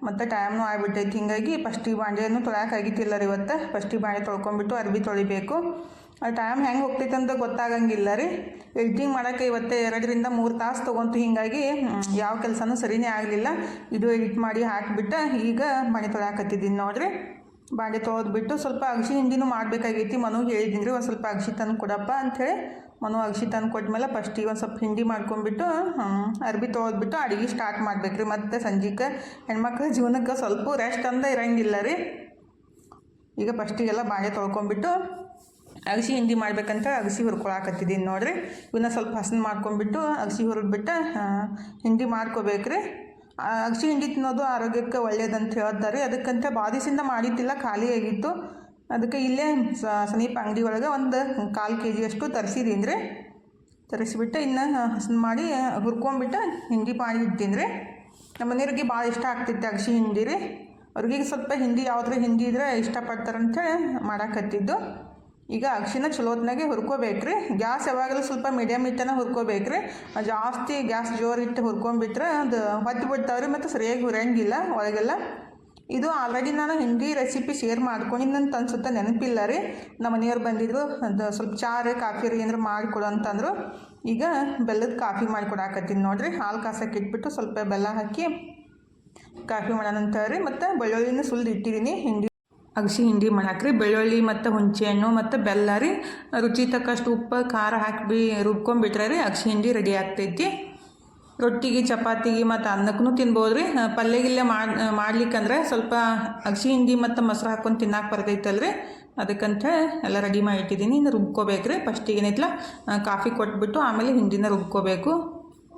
ಮತ್ತು ಟೈಮ್ನೂ ಆಗಿಬಿಟ್ಟೈತಿ. ಹೀಗಾಗಿ ಫಸ್ಟಿಗೆ ಬಾಂಡೆಯನ್ನು ತೊಳ್ಯಾಕಾಗಿತ್ತಿಲ್ಲ ರೀ ಇವತ್ತು. ಫಸ್ಟಿಗೆ ಬಾಂಡೆ ತೊಳ್ಕೊಂಬಿಟ್ಟು ಅರ್ಬಿ ತೊಳಿಬೇಕು. ಆ ಟೈಮ್ ಹೆಂಗೆ ಹೋಗ್ತೈತೆ ಅಂತ ಗೊತ್ತಾಗಂಗಿಲ್ಲ ರೀ. ಎಡಿಟಿಂಗ್ ಮಾಡೋಕ್ಕೆ ಇವತ್ತು ಎರಡರಿಂದ ಮೂರು ತಾಸು ತೊಗೊಂತು. ಹೀಗಾಗಿ ಯಾವ ಕೆಲಸನೂ ಸರಿನೇ ಆಗಲಿಲ್ಲ. ವಿಡಿಯೋ ಎಡಿಟ್ ಮಾಡಿ ಹಾಕಿಬಿಟ್ಟು ಈಗ ಬಾಂಡೆ ತೊಳ್ಯಾಕತ್ತಿದ್ದೀನಿ ನೋಡಿರಿ. ಬಾಂಡೆ ತೊಳೆದ್ಬಿಟ್ಟು ಸ್ವಲ್ಪ ಅಗಸಿ ಹಿಂದಿನೂ ಮಾಡಬೇಕಾಗೈತಿ. ಮನುಗೆ ಹೇಳಿದ್ದೀನಿ ರೀ, ಒಂದು ಸ್ವಲ್ಪ ಅಗಸಿ ತಂದು ಕೊಡಪ್ಪ ಅಂಥೇಳಿ ಮನು ಅಗ್ಸಿ ತಂದು ಕೊಟ್ಟಮೇಲೆ ಫಸ್ಟಿಗೆ ಒಂದು ಸ್ವಲ್ಪ ಹಿಂಡಿ ಮಾಡ್ಕೊಂಡ್ಬಿಟ್ಟು ಅರ್ಬಿ ತೊಗೊದ್ಬಿಟ್ಟು ಅಡುಗೆ ಸ್ಟಾರ್ಟ್ ಮಾಡ್ಬೇಕು ರೀ ಮತ್ತು ಸಂಜೆಗೆ ಹೆಣ್ಮಕ್ಳ ಜೀವನಕ್ಕೆ ಸ್ವಲ್ಪ ರೆಸ್ಟ್ ಅಂದ ಇರಂಗಿಲ್ಲ ರೀ. ಈಗ ಫಸ್ಟಿಗೆಲ್ಲ ಬಾಳೆ ತೊಳ್ಕೊಂಬಿಟ್ಟು ಅಗಸಿ ಹಿಂಡಿ ಮಾಡ್ಬೇಕಂತ ಅಗಸಿ ಹುರ್ಕೊಳಕತ್ತಿದ್ದೀನಿ ನೋಡಿರಿ. ಇವನ್ನ ಸ್ವಲ್ಪ ಹಸನ್ ಮಾಡ್ಕೊಂಡ್ಬಿಟ್ಟು ಅಗಸಿ ಹುರಿದ್ಬಿಟ್ಟು ಹಿಂಡಿ ಮಾಡ್ಕೋಬೇಕ್ರಿ. ಅಗಸಿ ಹಿಂಡಿ ತಿನ್ನೋದು ಆರೋಗ್ಯಕ್ಕೆ ಒಳ್ಳೇದಂತ ಹೇಳ್ತಾರೆ ಅದಕ್ಕಂತ ಬಾದಿಸಿಂದ ಮಾಡಿದ್ದಿಲ್ಲ ಖಾಲಿ ಆಗಿತ್ತು ಅದಕ್ಕೆ ಇಲ್ಲೇ ಸಮೀಪ ಅಂಗಡಿ ಒಳಗೆ ಒಂದು ಕಾಲು ಕೆ ಜಿಯಷ್ಟು ತರಿಸಿದಿ ರೀ ತರಿಸಿಬಿಟ್ಟು ಇನ್ನು ಹಸನ್ ಮಾಡಿ ಹುರ್ಕೊಂಬಿಟ್ಟು ಹಿಂಡಿ ಮಾಡಿ ಇಟ್ಟೀನಿ ರೀ ನಮ್ಮ ಮನೆಯವ್ರಿಗೆ ಭಾಳ ಇಷ್ಟ ಆಗ್ತಿತ್ತು ಅಗಸಿ ಹಿಂಡಿ ರೀ. ಅವ್ರಿಗೆ ಸ್ವಲ್ಪ ಹಿಂಡಿ ಯಾವ್ದ್ರ ಹಿಂಡಿ ಇದ್ರೆ ಇಷ್ಟಪಡ್ತಾರಂತೇಳಿ ಮಾಡಾಕತ್ತಿದ್ದು. ಈಗ ಅಕ್ಷಿನ ಚಲೋತ್ನಾಗೆ ಹುರ್ಕೋಬೇಕ್ರಿ ಗ್ಯಾಸ್ ಯಾವಾಗಲೂ ಸ್ವಲ್ಪ ಮೀಡಿಯಮ್ ಇಟ್ಟನ ಹುರ್ಕೋಬೇಕ್ರಿ ಜಾಸ್ತಿ ಗ್ಯಾಸ್ ಜೋರಿಟ್ಟು ಇಟ್ಟು ಹುರ್ಕೊಂಡ್ಬಿಟ್ರೆ ಅದು ಹೊತ್ತು ಬಿಡ್ತಾವ್ರಿ ಮತ್ತು ಸರಿಯಾಗಿ ಹುರಿಯಂಗಿಲ್ಲ ಒಳಗೆಲ್ಲ. ಇದು ಆಲ್ರೆಡಿ ನಾನು ಹಿಂದಿ ರೆಸಿಪಿ ಶೇರ್ ಮಾಡ್ಕೊಂಡಿದ್ದಂತ ಅನ್ಸುತ್ತೆ ನೆನಪಿಲ್ಲ ರೀ. ನಮ್ಮ ಮನೆಯವ್ರು ಬಂದಿದ್ರು, ಅದು ಸ್ವಲ್ಪ ರೀ, ಕಾಫಿ ರೀ ಏನಾರು ಮಾಡಿಕೊಡು ಅಂತಂದರು. ಈಗ ಬೆಲ್ಲದ ಕಾಫಿ ಮಾಡಿಕೊಡಾಕತ್ತೀನಿ ನೋಡಿರಿ. ಹಾಲು ಕಾಸಕ್ಕೆ ಇಟ್ಬಿಟ್ಟು ಸ್ವಲ್ಪ ಬೆಲ್ಲ ಹಾಕಿ ಕಾಫಿ ಮಾಡೋಣಂತ ರೀ, ಮತ್ತು ಬೆಳ್ಳುಳ್ಳಿನ ಸುಲ್ದು ಇಟ್ಟಿದ್ದೀನಿ ಹಿಂಡಿ ಅಗಸಿ ಹಿಂಡಿ ಮಾಡಾಕ್ರಿ ಬೆಳ್ಳುಳ್ಳಿ ಮತ್ತು ಹುಣಸೆಹಣ್ಣು ಮತ್ತು ಬೆಲ್ಲ ರೀ. ರುಚಿ ತಕ್ಕಷ್ಟು ಉಪ್ಪು, ಖಾರ ಹಾಕಿ ಬಿ ರುಬ್ಕೊಂಡ್ಬಿಟ್ರೆ ರೀ ಅಗಸಿ ಹಿಂಡಿ ರೆಡಿ ಆಗ್ತೈತಿ. ರೊಟ್ಟಿಗೆ, ಚಪಾತಿಗೆ ಮತ್ತು ಅನ್ನಕ್ಕೂ ತಿನ್ಬೋದು ರೀ ಪಲ್ಯಗಿಲ್ಲೆ ಮಾಡಿ, ಮಾಡ್ಲಿಕ್ಕಂದ್ರೆ ಸ್ವಲ್ಪ ಅಗಸಿ ಹಿಂಡಿ ಮತ್ತು ಮೊಸರು ಹಾಕ್ಕೊಂಡು ತಿನ್ನಕ್ಕೆ ರೀ ಅದಕ್ಕಂತ ಎಲ್ಲ ರೆಡಿ ಮಾಡಿ ಇಟ್ಟಿದ್ದೀನಿ ಇನ್ನು ರುಬ್ಕೋಬೇಕು ರೀ ಫಸ್ಟಿಗೆ ಏನೈತಲ್ಲ ಕಾಫಿ ಕೊಟ್ಬಿಟ್ಟು ಆಮೇಲೆ ಹಿಂಡಿನ ರುಬ್ಕೋಬೇಕು.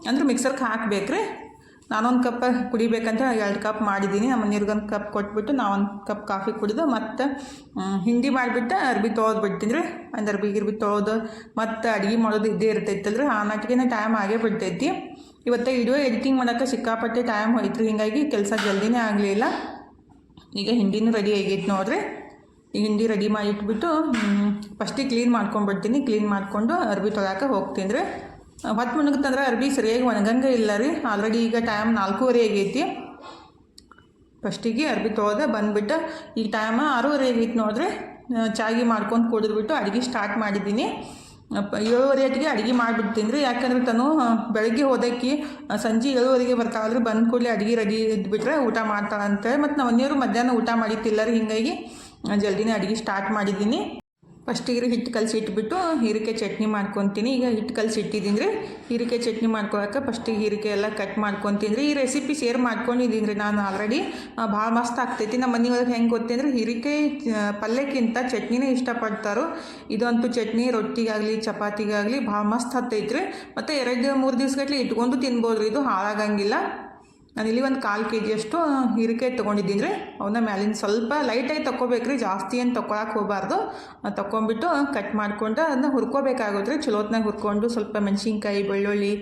ಅಂದ್ರೆ ಮಿಕ್ಸರ್ಗೆ ಹಾಕ್ಬೇಕು ರೀ ನಾನೊಂದು ಕಪ್ ಕುಡಿಬೇಕಂತ ಎರಡು ಕಪ್ ಮಾಡಿದ್ದೀನಿ. ನಮ್ಮ ಮನೆಯವ್ರಿಗೊಂದು ಕಪ್ ಕೊಟ್ಬಿಟ್ಟು ನಾವೊಂದು ಕಪ್ ಕಾಫಿ ಕುಡಿದು ಮತ್ತು ಹಿಂಡಿ ಮಾಡಿಬಿಟ್ಟು ಅರ್ಬಿ ತೊಳೆದು ಬಿಡ್ತೀನಿ ರೀ ಒಂದು ಅರ್ಬಿ ಗಿರ್ಬಿ ತೊಳೆದು ಮತ್ತು ಅಡುಗೆ ಮಾಡೋದು ಇದ್ದೇ ಇರ್ತೈತಲ್ರಿ. ಆ ನಾಟಿಗೆ ಟೈಮ್ ಆಗೇ ಬಿಡ್ತೈತಿ. ಇವತ್ತು ವಿಡಿಯೋ ಎಡಿಟಿಂಗ್ ಮಾಡೋಕ್ಕೆ ಸಿಕ್ಕಾಪಟ್ಟೆ ಟೈಮ್ ಹೋಯ್ತು. ಹೀಗಾಗಿ ಕೆಲಸ ಜಲ್ದಿನೇ ಆಗಲಿಲ್ಲ ಈಗ ಹಿಂಡಿನೂ ರೆಡಿ ಆಗೈತೆ ನೋಡ್ರಿ. ಈಗ ಹಿಂಡಿ ರೆಡಿ ಮಾಡಿಟ್ಬಿಟ್ಟು ಫಸ್ಟಿಗೆ ಕ್ಲೀನ್ ಮಾಡ್ಕೊಂಡ್ಬಿಡ್ತೀನಿ. ಕ್ಲೀನ್ ಮಾಡಿಕೊಂಡು ಅರ್ಬಿ ತೊಳಕ್ಕೆ ಹೋಗ್ತೀನಿ ರೀ. ಹೊತ್ತು ಮುಣಗುತ್ತಂದ್ರೆ ಅರ್ಬಿ ಸರಿಯಾಗಿ ಒಣಗಂಗೆ ಇಲ್ಲ ರೀ. ಆಲ್ರೆಡಿ ಈಗ ಟೈಮ್ ನಾಲ್ಕೂವರೆ ಆಗೈತಿ. ಫಸ್ಟಿಗೆ ಅರ್ಬಿ ತೊಳೆದೆ ಬಂದುಬಿಟ್ಟು ಈಗ ಟೈಮ್ ಆರೂವರೆ ಆಗೈತಿ ನೋಡ್ರಿ. ಚಾಗಿ ಮಾಡ್ಕೊಂಡು ಕುಡಿದ್ಬಿಟ್ಟು ಅಡುಗೆ ಸ್ಟಾರ್ಟ್ ಮಾಡಿದ್ದೀನಿ. ಅಪ್ಪ ಏಳುವರೆ ಅಟ್ಗೆ ಅಡುಗೆ ಮಾಡಿಬಿಡ್ತೀನಿ ರೀ ಯಾಕಂದ್ರೆ ತಾನು ಬೆಳಗ್ಗೆ ಹೋದಕ್ಕೆ ಸಂಜೆ ಏಳುವರೆಗೆ ಬರ್ತಾವಲ್ರಿ ಬಂದ ಕೂಡಲೇ ಅಡುಗೆ ರೆಡಿ ಇದ್ಬಿಟ್ರೆ ಊಟ ಮಾಡ್ತಾಳೆ ಅಂತೇಳಿ ಮತ್ತು ನಮ್ಮ ಮನೆಯವರು ಮಧ್ಯಾಹ್ನ ಊಟ ಮಾಡಿತ್ತಿಲ್ಲ ರೀ ಹಿಂಗಾಗಿ ಜಲ್ದಿನೇ ಅಡುಗೆ ಸ್ಟಾರ್ಟ್ ಮಾಡಿದ್ದೀನಿ. ಫಸ್ಟಿಗೆ ಹಿಟ್ಟು ಕಲಸಿ ಇಟ್ಬಿಟ್ಟು ಹೀರಿಕೆ ಚಟ್ನಿ ಮಾಡ್ಕೊತೀನಿ. ಈಗ ಹಿಟ್ಟು ಕಲಸಿ ಇಟ್ಟಿದ್ದೀನಿ ಹೀರಿಕೆ ಚಟ್ನಿ ಮಾಡ್ಕೊಳಕ್ಕೆ ಫಸ್ಟಿಗೆ ಹೀರಿಕೆ ಎಲ್ಲ ಕಟ್ ಮಾಡ್ಕೊತೀನಿ ರೀ ಈ ರೆಸಿಪಿ ಶೇರ್ ಮಾಡ್ಕೊಂಡಿದ್ದೀನಿ ರೀ ನಾನು ಆಲ್ರೆಡಿ ಭಾಳ ಮಸ್ತ್ ಆಗ್ತೈತಿ. ನಮ್ಮ ಮನೆಯೊಳಗೆ ಹೆಂಗೆ ಗೊತ್ತೇಂದ್ರೆ ಹೀರಿಕೆ ಪಲ್ಯಕ್ಕಿಂತ ಚಟ್ನಿನೇ ಇಷ್ಟಪಡ್ತಾರೋ. ಇದಂತೂ ಚಟ್ನಿ ರೊಟ್ಟಿಗಾಗಲಿ, ಚಪಾತಿಗಾಗಲಿ ಭಾಳ ಮಸ್ತ್ ಹತ್ತೈತ್ರಿ. ಮತ್ತು ಎರಡು, ಮೂರು ದಿವ್ಸಗಟ್ಲೆ ಇಟ್ಕೊಂಡು ತಿನ್ಬೋದು ರೀ ಇದು ಹಾಳಾಗಂಗಿಲ್ಲ. ನಾನಿಲ್ಲಿ ಒಂದು ಕಾಲು ಕೆ ಜಿಯಷ್ಟು ಹೀರಿಕಾಯಿ ತೊಗೊಂಡಿದ್ದೀನಿ ರೀ ಅವನ್ನ ಮ್ಯಾಲಿನ ಸ್ವಲ್ಪ ಲೈಟಾಗಿ ತೊಗೋಬೇಕು ರೀ ಜಾಸ್ತಿ ಏನು ತೊಗೊಳಕ್ಕೆ ಹೋಗಬಾರ್ದು. ತೊಗೊಂಬಿಟ್ಟು ಕಟ್ ಮಾಡ್ಕೊಂಡು ಅದನ್ನ ಹುರ್ಕೋಬೇಕಾಗುತ್ತೆ. ರೀ ಚಲೋತ್ನಾಗ ಹುರ್ಕೊಂಡು ಸ್ವಲ್ಪ ಮೆಣಸಿನ್ಕಾಯಿ, ಬೆಳ್ಳುಳ್ಳಿ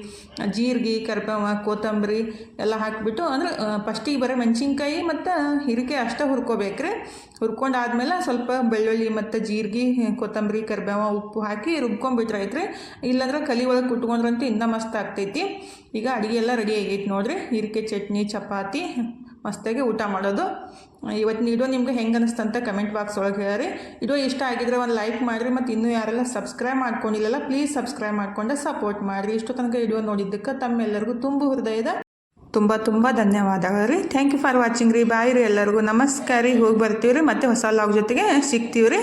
ಜೀರಿಗೆ, ಕರಿಬೇವ, ಕೊತ್ತಂಬರಿ ಎಲ್ಲ ಹಾಕಿಬಿಟ್ಟು, ಅಂದ್ರೆ ಫಸ್ಟಿಗೆ ಬರೋ ಮೆಣಸಿನ್ಕಾಯಿ ಮತ್ತು ಹೀರಿಕಾಯಿ ಅಷ್ಟೇ ಹುರ್ಕೋಬೇಕು ರೀ ಹುರ್ಕೊಂಡಾದ್ಮೇಲೆ ಸ್ವಲ್ಪ ಬೆಳ್ಳುಳ್ಳಿ ಮತ್ತು ಜೀರಿಗೆ ಕೊತ್ತಂಬರಿ, ಕರ್ಬೇವ, ಉಪ್ಪು ಹಾಕಿ ರುಬ್ಕೊಂಡ್ಬಿಟ್ರೆ ಐತ್ರಿ ಇಲ್ಲಾಂದ್ರೆ ಕಲಿ ಒಳಗೆ ಕುಟ್ಕೊಂಡ್ರಂತೂ ಇನ್ನೂ ಮಸ್ತ್ ಆಗ್ತೈತಿ. ಈಗ ಅಡುಗೆ ಎಲ್ಲ ರೆಡಿ ಆಗೈತೆ ನೋಡ್ರಿ. ಹೀರಿಕೆ, ಚಟ್ನಿ, ಚಪಾತಿ, ಮಸ್ತಾಗಿ ಊಟ ಮಾಡೋದು. ಇವತ್ತಿನ ವಿಡಿಯೋ ನಿಮ್ಗೆ ಹೆಂಗೆ ಅಂತ ಕಮೆಂಟ್ ಬಾಕ್ಸ್ ಒಳಗೆ ಹೇಳಿರಿ ವಿಡಿಯೋ ಇಷ್ಟ ಆಗಿದ್ರೆ ಒಂದು ಲೈಕ್ ಮಾಡಿರಿ ಮತ್ತು ಇನ್ನೂ ಯಾರೆಲ್ಲ ಸಬ್ಸ್ಕ್ರೈಬ್ ಮಾಡ್ಕೊಂಡಿಲ್ಲಲ್ಲ ಪ್ಲೀಸ್ ಸಬ್ಸ್ಕ್ರೈಬ್ ಮಾಡ್ಕೊಂಡು ಸಪೋರ್ಟ್ ಮಾಡಿರಿ. ಇಷ್ಟು ತನಕ ವಿಡಿಯೋ ನೋಡಿದ್ದಕ್ಕೆ ತಮ್ಮೆಲ್ಲರಿಗೂ ತುಂಬ ಹೃದಯದ ತುಂಬ ತುಂಬ ಧನ್ಯವಾದಗಳು ರೀ. ಥ್ಯಾಂಕ್ ಯು ಫಾರ್ ವಾಚಿಂಗ್ ರೀ. ಬಾಯ್ ರೀ ಎಲ್ಲರಿಗೂ. ನಮಸ್ಕಾರ ರೀ. ಹೋಗಿ ಬರ್ತೀವಿ ರೀ ಮತ್ತೆ ಹೊಸ ಲಾಗ್ ಜೊತೆಗೆ ಸಿಗ್ತೀವಿ ರೀ